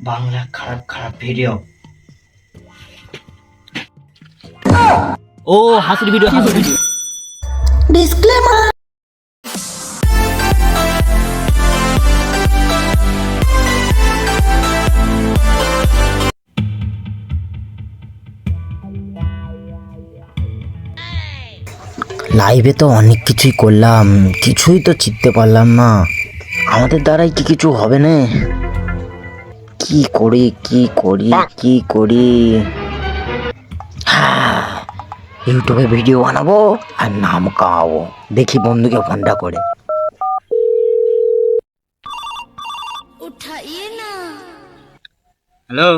বাংলা খারাপ খারাপ ভিডিও ও হাসির ভিডিও হাসির ভিডিও ডিসক্লেমার লাইভে তো অনেক কিছুই করলাম কিছুই তো চিনতে পারলাম না। আমাদের দ্বারাই কি কিছু হবে না? কি করি কি করি কি করি? ইউটিউবে ভিডিও বানাবো আর নাম কাওয়াবো দেখি বন্ধুকে ফোনটা করে। হ্যালো?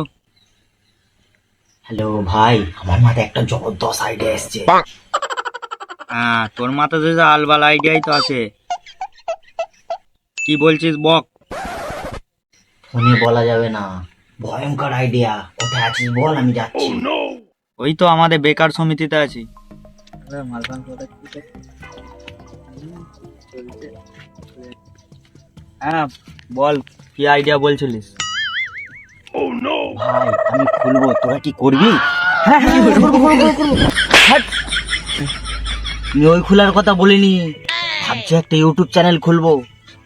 হ্যালো ভাই আমার মাথায় একটা জবরদস্ত আইডিয়া এসছে। হ্যাঁ তোর মাথাতে আলবাল আইডিয়াই তো আছে। কি বলছিস বক? ফোনে বলা যাবে না। ভয়ঙ্কর আইডিয়া কোথায় আছিস বল আমি যাচ্ছি। ওই তো আমাদের বেকার সমিতিতে আছি। হ্যাঁ বল কি আইডিয়া বলছিলিস? ভাই আমি খুলবো তোরা কি করবি? আমি ওই খোলার কথা বলিনি। ভাবছি একটা ইউটিউব চ্যানেল খুলবো।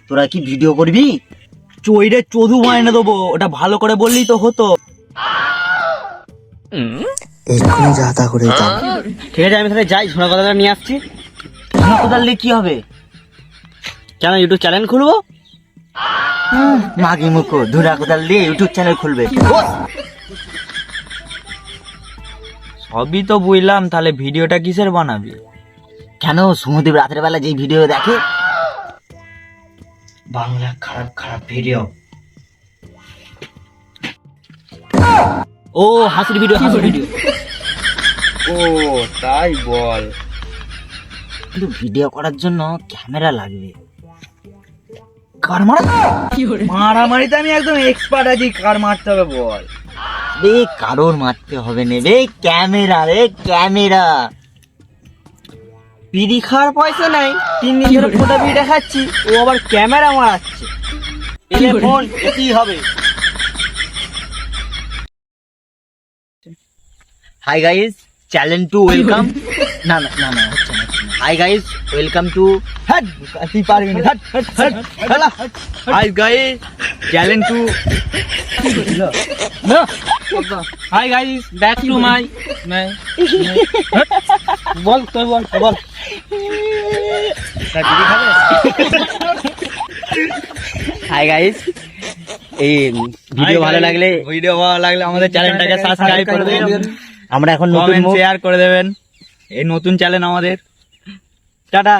তোরা কি ভিডিও করবি? চইরে চদু মাইনে দেবো ওটা ভালো করে বললেই তো হতো। এক্ষুনি যা তা করে দাও ঠিক আছে আমি তাহলে যাই ঝোড়া কথাটা নিয়ে আসছি। কোথাল দিয়ে কি হবে? কেন ইউটিউব চ্যানেল খুলবো? মাগি মুখো ধুরা কোদাল দিয়ে ইউটিউব চ্যানেল খুলবে সবই তো বুঝলাম তাহলে ভিডিওটা কিসের বানাবি? কেন সুমদীপ রাতের বেলা যে ভিডিও দেখে বাংলা খারাপ খারাপ ভিডিও ও হাসির ভিডিও হাসির ভিডিও ও তাই বল। কিন্তু ভিডিও করার জন্য ক্যামেরা লাগবে। কার মারা? মারামারিতে আমি একদম এক্সপার্ট আছি কার মারতে হবে বল। রে কারোর মারতে হবে না। রে ক্যামেরা রে ক্যামেরা বিড়ি খাওয়ার পয়সা নাই তিন দিন ধরে ফোটা বিড়ি দেখাচ্ছি ও আবার ক্যামেরা মারাচ্ছে। এলে ফোন কি হবে? Hi guys challenge to welcome না না না না হাই গাইস ওয়েলকাম টু হাট তুই পারবি না। হাট হাট হাট হালা হাই গাইস চ্যালেঞ্জ টু না hi guys back to my my বল তুই বল বল। হাই গাইস এই ভিডিও ভালো লাগলে ভিডিও ভালো লাগলে আমাদের চ্যানেলটাকে সাবস্ক্রাইব করে দেবেন আমরা এখন নতুন শেয়ার করে দেবেন। এই নতুন চ্যানেল আমাদের। টাটা।